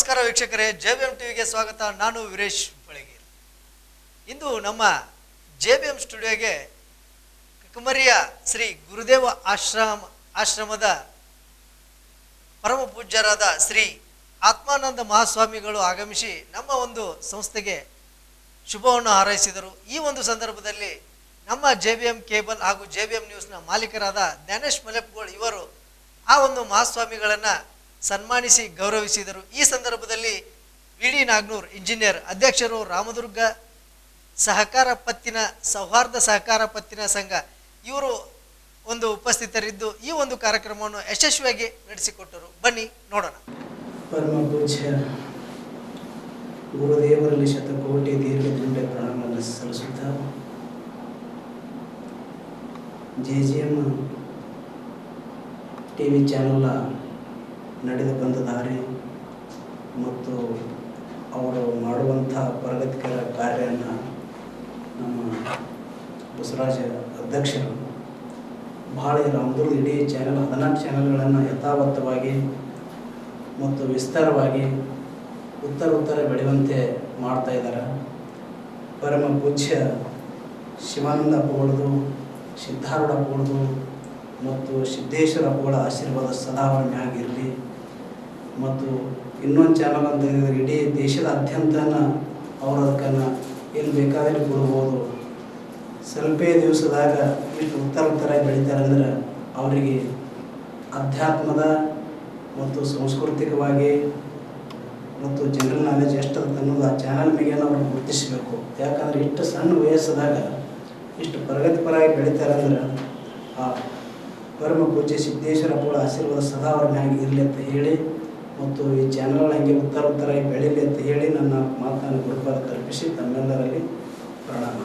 ನಮಸ್ಕಾರ ವೀಕ್ಷಕರೇ, J B M ಟಿವಿಗೆ ಸ್ವಾಗತ. ನಾನು ವೀರೇಶ್ ಬಳಗೇರಿ ಇಂದು ನಮ್ಮ ಜೆ ಬಿ ಎಂ ಸ್ಟುಡಿಯೋಗೆ ಕಮರಿಯ ಶ್ರೀ ಗುರುದೇವ ಆಶ್ರಮ, ಆಶ್ರಮದ ಪರಮ ಪೂಜ್ಯರಾದ ಶ್ರೀ ಆತ್ಮಾನಂದ ಮಹಾಸ್ವಾಮಿಗಳು ಆಗಮಿಸಿ ನಮ್ಮ ಒಂದು ಸಂಸ್ಥೆಗೆ ಶುಭವನ್ನು ಹಾರೈಸಿದರು. ಈ ಒಂದು ಸಂದರ್ಭದಲ್ಲಿ ನಮ್ಮ ಜೆ ಬಿ ಎಂ ಕೇಬಲ್ ಹಾಗೂ ಜೆ ಬಿ ಎಂ ನ್ಯೂಸ್ನ ಮಾಲೀಕರಾದ ಜ್ಞಾನೇಶ್ ಮಲೆಪ್ಗೋಳ್ ಇವರು ಆ ಒಂದು ಮಹಾಸ್ವಾಮಿಗಳನ್ನು ಸನ್ಮಾನಿಸಿ ಗೌರವಿಸಿದರು. ಈ ಸಂದರ್ಭದಲ್ಲಿ ವಿ ಡಿ ನಾಗ್ನೂರ್ ಇಂಜಿನಿಯರ್ ಅಧ್ಯಕ್ಷರು ರಾಮದುರ್ಗ ಸಹಕಾರ ಪತ್ತಿನ ಸೌಹಾರ್ದ ಸಹಕಾರ ಪತ್ತಿನ ಸಂಘ ಇವರು ಒಂದು ಉಪಸ್ಥಿತರಿದ್ದು ಈ ಒಂದು ಕಾರ್ಯಕ್ರಮವನ್ನು ಯಶಸ್ವಿಯಾಗಿ ನಡೆಸಿಕೊಟ್ಟರು. ಬನ್ನಿ ನೋಡೋಣ. ಪರಮ ಪೂಜ್ಯ ಗುರುದೇವರಲ್ಲಿ ಶತಕೋಟಿ ದೀರ್ಘದಿಂದ ಪ್ರಣಾಮವನ್ನು ಸಲ್ಲಿಸುತ್ತಾ J G M T V ಚಾನಲ್ನ ನಡೆದು ಬಂದ ದಾರಿ ಮತ್ತು ಅವರು ಮಾಡುವಂಥ ಪ್ರಗತಿಕರ ಕಾರ್ಯನ ನಮ್ಮ ಬಸವರಾಜ ಅಧ್ಯಕ್ಷರು ಭಾಳ ರಾಮದುರ್ಗ ಇಡೀ ಚಾನಲ್ ಹದಿನಾಲ್ಕು ಚಾನಲ್ಗಳನ್ನು ಯಥಾವತ್ತವಾಗಿ ಮತ್ತು ವಿಸ್ತಾರವಾಗಿ ಉತ್ತರ ಉತ್ತರ ಬೆಳೆಯುವಂತೆ ಮಾಡ್ತಾ ಇದ್ದಾರೆ. ಪರಮ ಪೂಜ್ಯ ಶಿವಾನಂದ ಅಪ್ಪಗಳದು ಸಿದ್ಧಾರೂಢ ಅಪ್ಪಗಳದು ಮತ್ತು ಸಿದ್ದೇಶ್ವರ ಅಪ್ಪಗಳ ಆಶೀರ್ವಾದ ಸದಾ ಅವರ ಮ್ಯಾಗಿರಲಿ. ಮತ್ತು ಇನ್ನೊಂದು ಚಾನಲ್ ಅಂತ ಹೇಳಿದರೆ ಇಡೀ ದೇಶದಾದ್ಯಂತನ ಅವರು ಅದಕ್ಕನ್ನು ಎಲ್ಲಿ ಬೇಕಾದಲ್ಲಿ ಕೊಡ್ಬೋದು. ಸ್ವಲ್ಪೇ ದಿವಸದಾಗ ಇಷ್ಟು ಉತ್ತರ ಉತ್ತರ ಬೆಳೀತಾರೆ ಅಂದ್ರೆ ಅವರಿಗೆ ಅಧ್ಯಾತ್ಮದ ಮತ್ತು ಸಾಂಸ್ಕೃತಿಕವಾಗಿ ಮತ್ತು ಜನರಲ್ ನಾಲೆಜ್ ಎಷ್ಟು ಅಂತ ಅನ್ನೋದು ಆ ಚಾನಲ್ ಮೇಲೆ ಅವ್ರನ್ನ ಗುರುತಿಸಬೇಕು. ಯಾಕಂದ್ರೆ ಇಷ್ಟು ಸಣ್ಣ ವಯಸ್ಸದಾಗ ಇಷ್ಟು ಪ್ರಗತಿಪರಾಗಿ ಬೆಳೀತಾರೆ ಅಂದ್ರೆ ಆ ಪರಮ ಪೂಜೆ ಸಿದ್ದೇಶ್ವರ ಕೂಡ ಆಶೀರ್ವಾದ ಸದಾ ಅವ್ರನ್ನ ಹೇಗೆ ಇರಲಿ ಅಂತ ಹೇಳಿ ಮತ್ತು ಈ ಚಾನಲ್ ಹಂಗೆ ಉತ್ತರ ಉತ್ತರ ಬೆಳೀಲಿ ಅಂತ ಹೇಳಿ ನನ್ನ ಮಾತನ್ನು ಗುರುಬಾರ ತಲುಪಿಸಿ ತಮ್ಮೆಲ್ಲರಲ್ಲಿ ಪ್ರಣಾಮ.